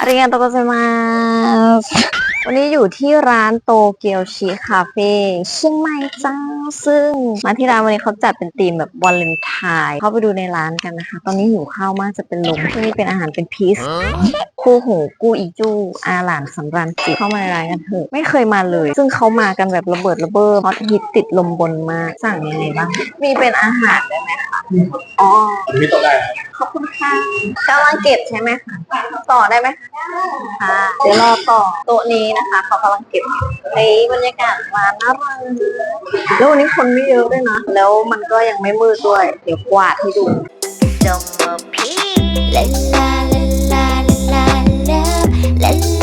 อาริยาโตโกไซมาสวันนี้อยู่ที่ร้านโตเกียวชิคาเฟ่เชียงใหม่จ้าซึ่งมาที่ร้านวันนี้เขาจัดเป็นธีมแบบวาเลนไทน์เข้าไปดูในร้านกันนะคะ ตอนนี้หิวข้าวมากจะเป็นลมที่นี่เป็นอาหารเป็นพีซคู่หูกู้อีจูอาหลานสำรันจิเข้ามาในร้านกันเถอะไม่เคยมาเลย ซึ่งเขามากันแบบระเบิดระเบ้อฮอตฮิตติดลมบนมากสั่งยังไงบ้างมีเป็นอาหารได้ไหม อ๋อ อันนี้ต้องขอบคุณค่ะกำลังเก็บใช่ไหมคะต่อได้ไหมค่ะเดี๋ยวรอต่อโต๊ะนี้นะคะเขากำลังเก็บในบรรยากาศร้านน่ารักแล้ววันนี้คนไม่เยอะด้วยนะ แล้วมันก็ยังไม่มืดด้วย เดี๋ยวกวาดให้ดูจมพี่ลาลลาลาลลา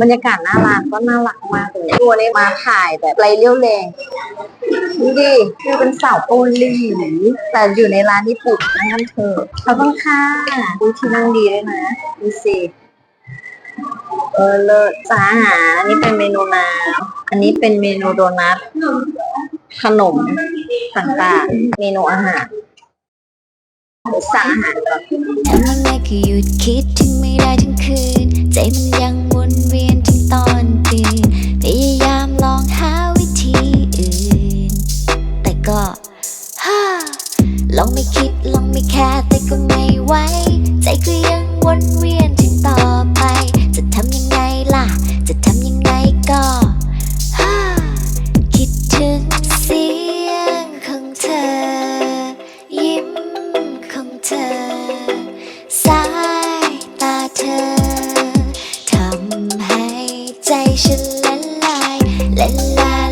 บรรยากาศหน้าร้านก็น่ารักมากเลยตัวนี้มาถ่ายแบบไรเลี้ยวแรงดูดิคือเป็นสาวเกาหลีแต่อยู่ในร้านญี่ปุ่นนั่งกันเถอะขอบคุณค่ะดูที่นั่งดีด้วยนะดูสิเออเลิศจ้าอันนี้เป็นเมนูน้ำอันนี้เป็นเมนูโดนัทขนมต่างๆ เมนูอาหารสั่งอาหารก่อน ก็ฮ่าลองไม่คิดลองไม่แค่แต่ก็ไม่ไหวใจก็ยังวนเวียนถึงต่อไป จะทำยังไงล่ะ จะทำยังไงก็ฮ่าคิดถึงเสียงของเธอ ยิ้มของเธอ สายตาเธอทำให้ใจฉันละลายละลาล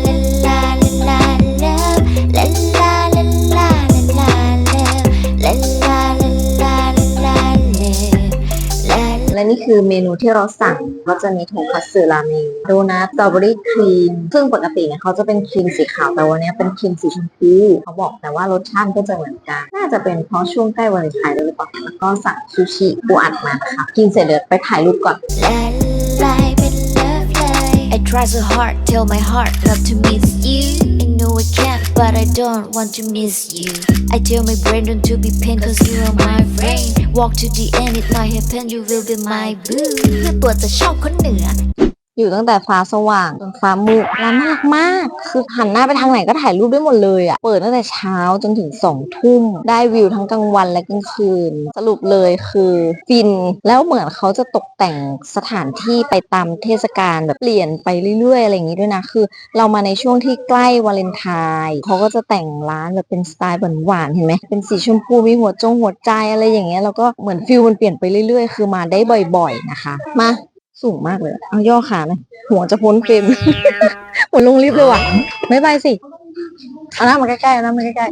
นี่คือเมนูที่เราสั่งก็จะมีทงคัตสึราเมงโดนัทสตรอเบอรี่ครีม ซึ่งปกติเนี่ยเขาจะเป็นครีมสีขาวแต่วันนี้เป็นครีมสีชมพูเขาบอกแต่ว่ารสชาติก็จะเหมือนกัน น่าจะเป็นเพราะช่วงใกล้วาเลนไทน์ด้วยหรือเปล่าแล้วก็สั่งซูชิปูอัดมาค่ะ กินเสร็จเดี๋ยวไปถ่ายรูปก่อน I try so hard tell my heart not to miss you I know I can't but I don't want to miss you I tell my brain don't to be pain cause you are my friend Walk to the end it might happen you will be my boo เพื่อตัวจะชอบคนเหนือ อยู่ตั้งแต่ฟ้าสว่างจนฟ้ามืดร้านน่ารักมาก คือหันหน้าไปทางไหนก็ถ่ายรูปได้หมดเลยอะ่ะ เปิดตั้งแต่เช้าจนถึงสองทุ่ม ได้วิวทั้งกลางวันและกลางคืน สรุปเลยคือฟิน แล้วเหมือนเขาจะตกแต่งสถานที่ไปตามเทศกาลแบบเปลี่ยนไปเรื่อยๆอะไรอย่างนี้ด้วยนะ คือ เรามาในช่วงที่ใกล้วาเลนไทน์เขาก็จะแต่งร้านแบบเป็นสไตล์หวานๆเห็นไหม เป็นสีชมพูมีหัวจงหัวใจอะไรอย่างเงี้ย แล้วก็เหมือนฟิลมันเปลี่ยนไปเรื่อยๆ คือมาได้บ่อย ๆนะคะ มา สูงมากเลย เอาย่อขาหน่อยหัวจะพ้นเฟรม หัวลงลิฟต์เลยว่ะไม่ไปสิเอาหน้ามาใกล้ๆเอาหน้ามาใกล้